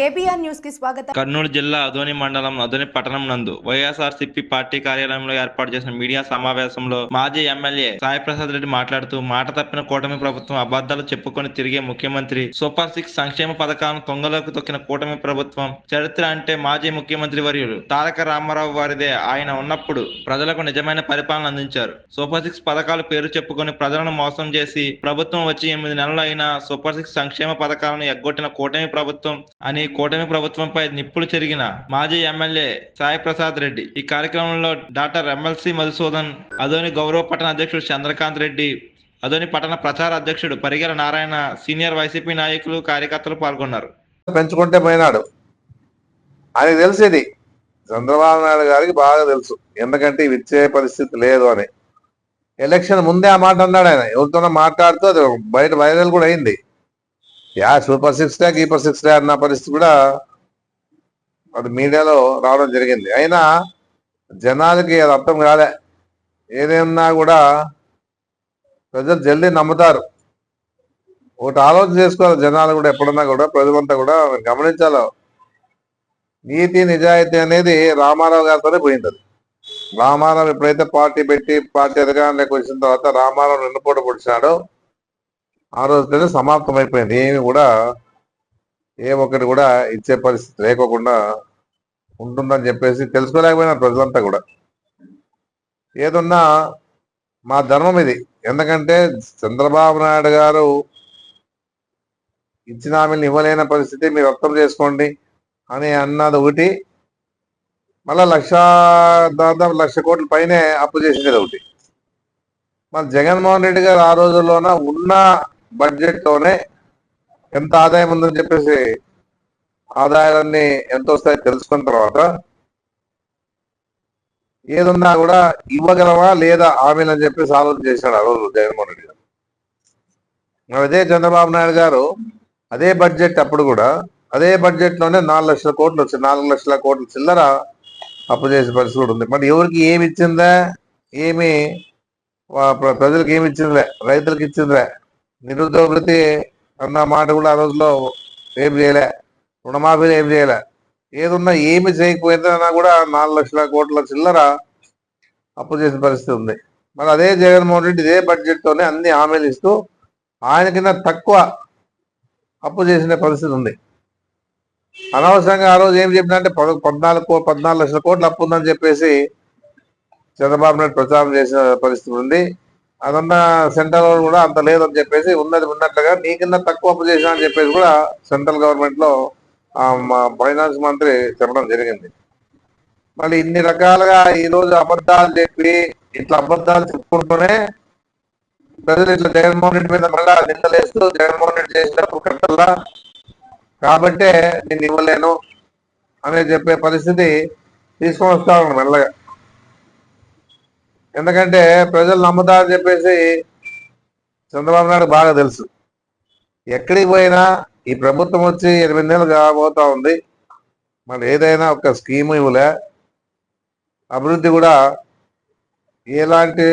KBR న్యూస్కి స్వాగతం. కర్నూలు జిల్లా అదోని మండలం అదోని పట్టణం నందు వైఎస్ఆర్సీపీ పార్టీ కార్యాలయంలో ఏర్పాటు చేసిన మీడియా సమావేశంలో మాజీ ఎమ్మెల్యే సాయి ప్రసాద్ రెడ్డి మాట్లాడుతూ మాట తప్పిన కూటమి ప్రభుత్వం అబద్ధాలు చెప్పుకొని తిరిగే ముఖ్యమంత్రి సూపర్ సిక్స్ సంక్షేమ పథకాలను తొంగలోకి తొక్కిన కూటమి ప్రభుత్వం చరిత్ర అంటే మాజీ ముఖ్యమంత్రి వర్యులు తారక రామారావు వారిదే. ఆయన ఉన్నప్పుడు ప్రజలకు నిజమైన పరిపాలన అందించారు. సూపర్ సిక్స్ పథకాలు పేరు చెప్పుకొని ప్రజలను మోసం చేసి ప్రభుత్వం వచ్చి ఎనిమిది నెలలు అయినా సూపర్ సిక్స్ సంక్షేమ పథకాలను ఎగ్గొట్టిన కూటమి ప్రభుత్వం అని కూటమి ప్రభుత్వంపై నిప్పులు చెరిగిన మాజీ ఎమ్మెల్యే సాయి ప్రసాద్ రెడ్డి ఈ కార్యక్రమంలో డాక్టర్ ఎమ్మెల్సీ మధుసూదన్ అదోని గౌరవ పట్టణ అధ్యక్షుడు చంద్రకాంత్ రెడ్డి అదోని పట్టణ ప్రచార అధ్యక్షుడు పరిగెల నారాయణ సీనియర్ వైసీపీ నాయకులు కార్యకర్తలు పాల్గొన్నారు. పెంచుకుంటే పోయినాడు. ఆయనకు తెలిసేది చంద్రబాబు నాయుడు గారికి బాగా తెలుసు. ఎందుకంటే ఇచ్చే పరిస్థితి లేదు అని. ఎలక్షన్ ముందే ఆ మాట అన్నాడు ఆయన. ఎవరితోనో మాట్లాడుతూ అది బయట వైరల్ కూడా అయింది. Yeah super six day keeper six day అన్న పరిస్థితి కూడా అది మీడియాలో రావడం జరిగింది. అయినా జనాలకి అది అర్థం కాలే. ఏదేమన్నా కూడా ప్రజలు జల్దీ నమ్ముతారు. ఒకటి ఆలోచన చేసుకోవాలి జనాలు కూడా ఎప్పుడన్నా కూడా ప్రజలంతా కూడా గమనించాలి. నీతి నిజాయితీ అనేది రామారావు గారితోనే పోయింది రామారావు ఎప్పుడైతే పార్టీ పెట్టి పార్టీ అధికారంలోకి వచ్చిన తర్వాత రామారావు నిన్నపూట పొడిచాడో ఆ రోజుతోనే సమాప్తం అయిపోయింది ఏమి కూడా ఏ ఒక్కటి కూడా ఇచ్చే పరిస్థితి లేకోకుండా ఉంటుందని చెప్పేసి తెలుసుకోలేకపోయినారు ప్రజలంతా కూడా. ఏదున్నా మా ధర్మం ఇది. ఎందుకంటే చంద్రబాబు నాయుడు గారు ఇచ్చిన హామీలు ఇవ్వలేని పరిస్థితి మీరు అర్థం చేసుకోండి అని అన్నది ఒకటి మళ్ళీ లక్ష దాదాపు లక్ష కోట్ల పైనే అప్పు చేసింది ఒకటి. మరి జగన్మోహన్ రెడ్డి గారు ఆ రోజుల్లోన ఉన్న బడ్జెట్ తోనే ఎంత ఆదాయం ఉందని చెప్పేసి ఆదాయాలన్నీ ఎంత వస్తాయో తెలుసుకున్న తర్వాత ఏదున్నా కూడా ఇవ్వగలవా లేదా హామీలు అని చెప్పేసి ఆలోచన చేశాడు ఆ రోజు జగన్మోహన్ రెడ్డి గారు. అదే చంద్రబాబు నాయుడు గారు అదే బడ్జెట్ అప్పుడు కూడా అదే బడ్జెట్లోనే నాలుగు లక్షల కోట్లు వచ్చింది నాలుగు లక్షల కోట్ల చిల్లర అప్పు చేసే పరిస్థితి కూడా ఉంది. మరి ఎవరికి ఏమి ఇచ్చిందా? ఏమి ప్రజలకు ఏమి ఇచ్చిందిలే రైతులకు ఇచ్చిందిలే నిరుద్యోగ వృత్తి అన్న మాట కూడా ఆ రోజులో ఏం చేయలే. రుణమాఫీలు ఏం చేయలే. ఏదున్నా ఏమి చేయకపోయిందన్నా కూడా నాలుగు లక్షల కోట్ల చిల్లర అప్పు చేసిన పరిస్థితి ఉంది. మరి అదే జగన్మోహన్ రెడ్డి ఇదే బడ్జెట్తోనే అన్ని హామీలు ఇస్తూ ఆయన కింద తక్కువ అప్పు చేసిన పరిస్థితి ఉంది. అనవసరంగా ఆ రోజు ఏం చెప్పినంటే పద- పద్నాలుగు పద్నాలుగు లక్షల కోట్లు అప్పు ఉందని చెప్పేసి చంద్రబాబు నాయుడు ప్రచారం చేసిన పరిస్థితి ఉంది. అదన్నా సెంట్రల్లో కూడా అంత లేదని చెప్పేసి ఉన్నది ఉన్నట్లుగా నీ కింద తక్కువ అప్పు చేసినా అని చెప్పేసి కూడా సెంట్రల్ గవర్నమెంట్లో ఆ, మా ఫైనాన్స్ మంత్రి చెప్పడం జరిగింది. మళ్ళీ ఇన్ని రకాలుగా ఈ రోజు అబద్ధాలు చెప్పి ఇట్లా అబద్ధాలు చెప్పుకుంటూనే ప్రజలు ఇట్లా జగన్మోహన్ రెడ్డి మీద మళ్ళా నిందలేస్తూ జగన్మోహన్ రెడ్డి చేసినప్పుడు కట్టల్లా కాబట్టే నేను ఇవ్వలేను అనే చెప్పే పరిస్థితి తీసుకొని వస్తా ఉన్నాను మెల్లగా. ఎందుకంటే ప్రజలు నమ్ముతారని చెప్పేసి చంద్రబాబు నాయుడు బాగా తెలుసు. ఎక్కడికి పోయినా ఈ ప్రభుత్వం వచ్చి ఎనిమిది నెలలు కాబోతా ఉంది. మరి ఏదైనా ఒక స్కీమ్ ఇవ్వలే. అభివృద్ధి కూడా ఎలాంటి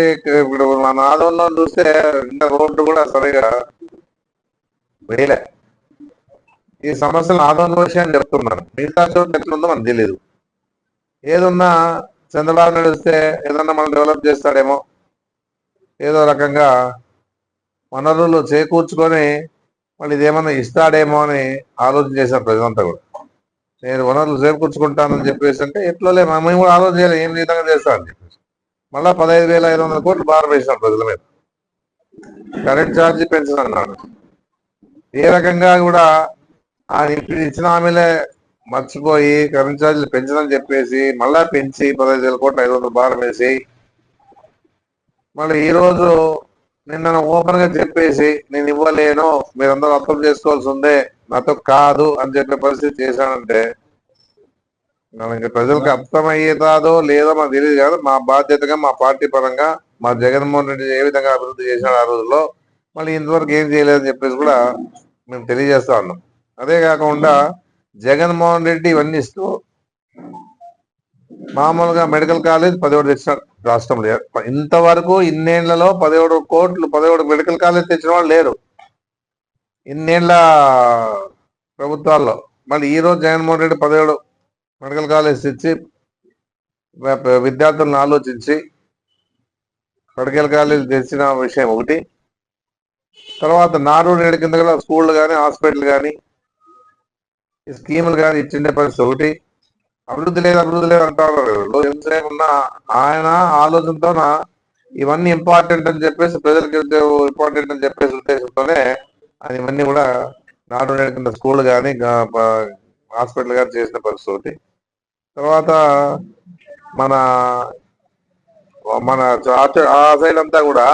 ఇప్పుడు మన ఆదంలో చూస్తే ఇంకా రోడ్డు కూడా సరిగా వేయలే. ఈ సమస్యలు ఆదంలో విషయాన్ని చెప్తున్నాను మిగతా చోట్ల ఎట్లుందో మనకు తెలియదు ఏదున్నా చంద్రబాబు నాయుడు వస్తే ఏదన్నా మనం డెవలప్ చేస్తాడేమో. ఏదో రకంగా వనరులు చేకూర్చుకొని మళ్ళీ ఇదేమన్నా ఇస్తాడేమో అని ఆలోచన చేశారు ప్రజలంతా కూడా. నేను వనరులు చేకూర్చుకుంటానని చెప్పేసి అంటే ఎట్లోలే మేము కూడా ఆలోచన చేయాలి ఏం విధంగా చేస్తామని చెప్పేసి. మళ్ళీ పదహైదు వేల ఐదు వందల కోట్లు భారం వేసినారు ప్రజల మీద. కరెంట్ ఛార్జీ పెంచనన్నాడు ఏ రకంగా కూడా ఆయన ఇప్పుడు ఇచ్చిన హామీలే మర్చిపోయి కరెంట్ ఛార్జీలు పెంచదని చెప్పేసి మళ్ళా పెంచి పదహైదు వేల కోట్ల ఐదు వందల భారం వేసి మళ్ళీ ఈ రోజు నిన్న ఓపెన్గా చెప్పేసి నేను ఇవ్వలేను మీరందరూ అర్థం చేసుకోవాల్సి ఉందే నాతో కాదు అని చెప్పే పరిస్థితి చేశానంటే మనకి ప్రజలకు అర్థమయ్యేదాదో లేదో మాకు తెలియదు కాదు మా బాధ్యతగా మా పార్టీ పరంగా మా జగన్మోహన్ రెడ్డి ఏ విధంగా అభివృద్ధి చేశాడు ఆ రోజుల్లో మళ్ళీ ఇంతవరకు ఏం చేయలేదని చెప్పేసి కూడా మేము తెలియజేస్తా ఉన్నాం. అదే కాకుండా జగన్మోహన్ రెడ్డి ఇవన్నీ ఇస్తూ మామూలుగా మెడికల్ కాలేజ్ పదిహేడు తెచ్చిన రాష్ట్రంలో. ఇంతవరకు ఇన్నేళ్ళలో పదిహేడు కోట్లు పదిహేడు మెడికల్ కాలేజ్ తెచ్చిన వాళ్ళు లేరు. ఇన్నేళ్ళ ప్రభుత్వాల్లో. మళ్ళీ ఈ రోజు జగన్మోహన్ రెడ్డి పదిహేడు మెడికల్ కాలేజ్ తెచ్చి విద్యార్థులను ఆలోచించి మెడికల్ కాలేజ్ తెచ్చిన విషయం ఒకటి. తర్వాత నారు నేడు కింద కూడా స్కూళ్ళు కానీ హాస్పిటల్ కానీ ఈ స్కీములు కానీ ఇచ్చిండే పరిస్థితి ఒకటి. అభివృద్ధి లేదు అభివృద్ధి లేదు అంటారు. ఎంతసేపు ఉన్నా ఆయన ఆలోచనతోన ఇవన్నీ ఇంపార్టెంట్ అని చెప్పేసి ప్రజలకి ఇంపార్టెంట్ అని చెప్పేసి ఉద్దేశంతోనే ఆయన ఇవన్నీ కూడా నాడు నేడుకున్న కింద స్కూల్ కానీ హాస్పిటల్ కానీ చేసిన పరిస్థితి ఒకటి. తర్వాత మన మన ఆ- సైడ్ అంతా కూడా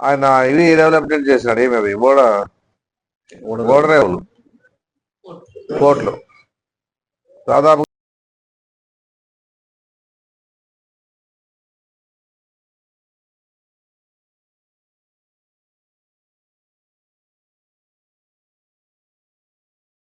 ఆయన ఇవి డెవలప్మెంట్ చేసినాడు. ఏమేమి? గోడ గోడ రేవులు కోట్లు దాదాపు